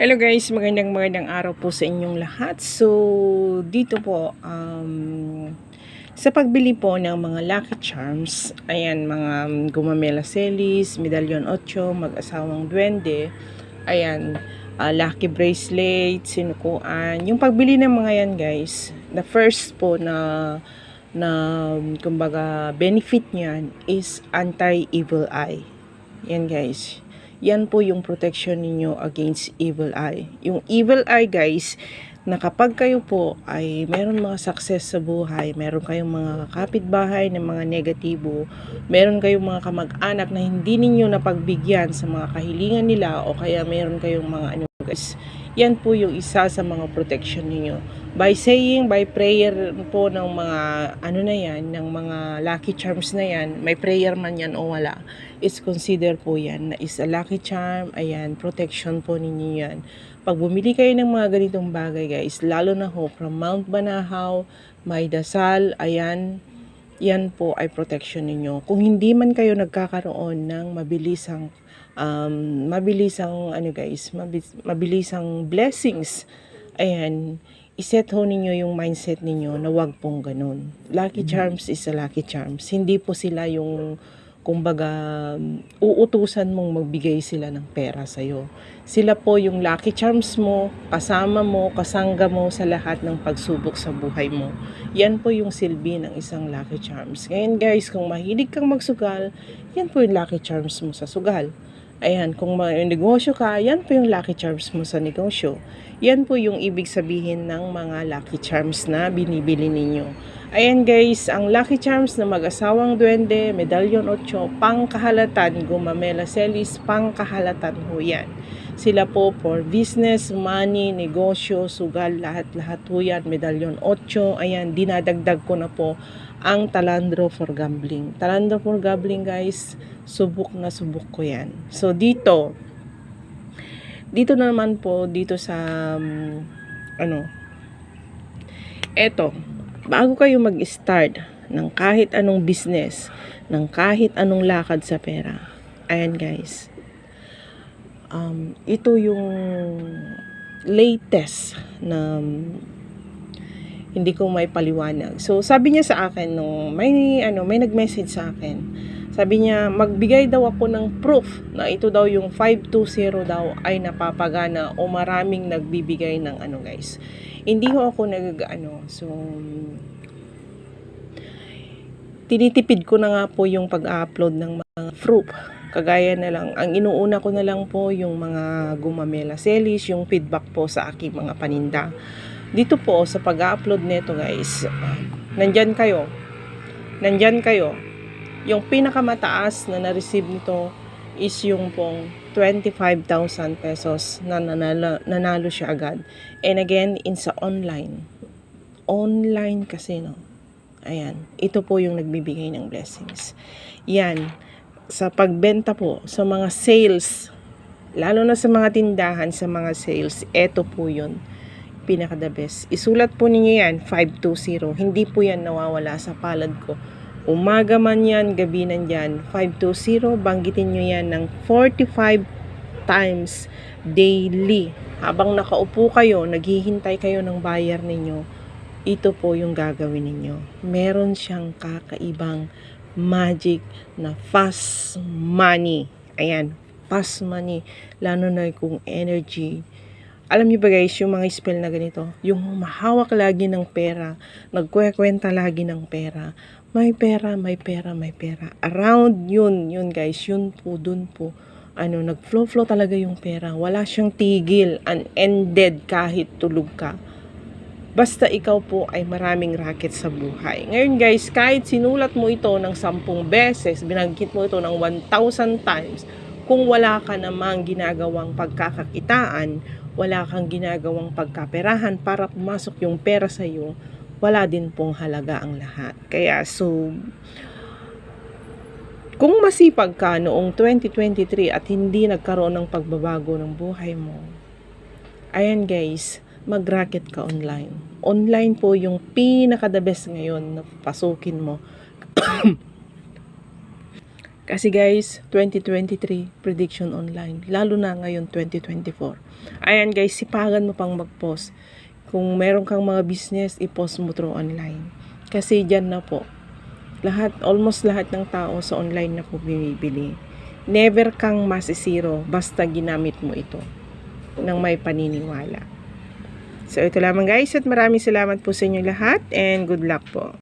Hello guys, magandang magandang araw po sa inyong lahat. So, dito po, um, sa pagbili po ng mga Lucky Charms, ayan, mga gumamela celis, medallion 8, mag-asawang duwende, ayan, ah, lucky bracelet, sinukuan. Yung pagbili ng mga yan guys, the first po na na kumbaga benefit niyan is anti-evil eye. Yan guys. Yan po yung protection ninyo against evil eye. Yung evil eye guys, na kapag kayo po ay meron mga success sa buhay, meron kayong mga kapitbahay na mga negatibo, meron kayong mga kamag-anak na hindi ninyo napagbigyan sa mga kahilingan nila o kaya meron kayong mga ano guys, yan po yung isa sa mga protection ninyo. By saying, by prayer po ng mga ano na yan, ng mga lucky charms na yan, may prayer man yan o wala, is consider po yan na is a lucky charm, ayan, protection po ninyo yan. Pag bumili kayo ng mga ganitong bagay guys, lalo na ho from Mount Banahaw, May Dasal, ayan, yan po ay protection ninyo. Kung hindi man kayo nagkakaroon ng mabilisang um, mabilisang ano guys, mabilis, mabilisang blessings, ayan, iset ho ninyo yung mindset ninyo na wag pong ganun. Lucky Charms is a Lucky Charms. Hindi po sila yung kumbaga uutusan mong magbigay sila ng pera sa'yo. Sila po yung lucky charms mo, kasama mo, kasangga mo sa lahat ng pagsubok sa buhay mo. Yan po yung silbi ng isang lucky charms. Ngayon guys, kung mahilig kang magsugal, yan po yung lucky charms mo sa sugal. Ayan, kung may negosyo ka, yan po yung lucky charms mo sa negosyo. Yan po yung ibig sabihin ng mga lucky charms na binibili ninyo. Ayan guys, ang lucky charms na mag-asawang duwende, medallion 8, pangkahalatan, gumamela celis, pangkahalatan ho yan. Sila po for business, money, negosyo, sugal, lahat-lahat ho yan, medallion 8, ayan, dinadagdag ko na po ang talandro for gambling. Talandro for gambling guys, subok na subok ko yan. So dito, dito naman po, dito sa, um, ano, eto, bago kayo mag-start ng kahit anong business, ng kahit anong lakad sa pera, ayan guys, um, ito yung latest na um, hindi ko may paliwanag. So, sabi niya sa akin, no, may, ano, may nag-message sa akin. Sabi niya, magbigay daw ako ng proof na ito daw yung 520 daw ay napapagana o maraming nagbibigay ng ano guys. Hindi ho ako nag, ano, so, tinitipid ko na nga po yung pag-upload ng mga proof. Kagaya na lang, ang inuuna ko na lang po yung mga gumamela selis, yung feedback po sa aking mga paninda. Dito po sa pag-upload nito guys, nandyan kayo. Nandyan kayo. Yung pinakamataas na na-receive nito is yung pong 25,000 pesos na nanalo, nanalo siya agad. And again, in sa online. Online kasi no. Ayan. Ito po yung nagbibigay ng blessings. Yan. Sa pagbenta po, sa mga sales, lalo na sa mga tindahan, sa mga sales, ito po yun pinaka the best. Isulat po ninyo yan, 520. Hindi po yan nawawala sa palad ko. Umaga man yan, gabi nan yan, 520. Banggitin nyo yan ng 45 times daily. Habang nakaupo kayo, naghihintay kayo ng buyer ninyo, ito po yung gagawin ninyo. Meron siyang kakaibang magic na fast money. Ayan, fast money. Lalo na kung energy, alam niyo ba guys, yung mga spell na ganito, yung mahawak lagi ng pera, nagkwekwenta lagi ng pera, may pera, may pera, may pera. Around yun, yun guys, yun po, dun po, ano, nag-flow-flow talaga yung pera. Wala siyang tigil, unended kahit tulog ka. Basta ikaw po ay maraming racket sa buhay. Ngayon guys, kahit sinulat mo ito ng sampung beses, binanggit mo ito ng 1,000 times, kung wala ka namang ginagawang pagkakakitaan, wala kang ginagawang pagkaperahan para pumasok yung pera sa iyo, wala din pong halaga ang lahat. Kaya so, kung masipag ka noong 2023 at hindi nagkaroon ng pagbabago ng buhay mo, ayan guys, mag-racket ka online. Online po yung pinaka-the best ngayon na pasukin mo. Kasi guys, 2023 prediction online. Lalo na ngayon 2024. Ayan guys, sipagan mo pang mag-post. Kung meron kang mga business, i-post mo through online. Kasi dyan na po. Lahat, almost lahat ng tao sa online na po bumibili. Never kang masisiro basta ginamit mo ito ng may paniniwala. So ito lamang guys at maraming salamat po sa inyo lahat and good luck po.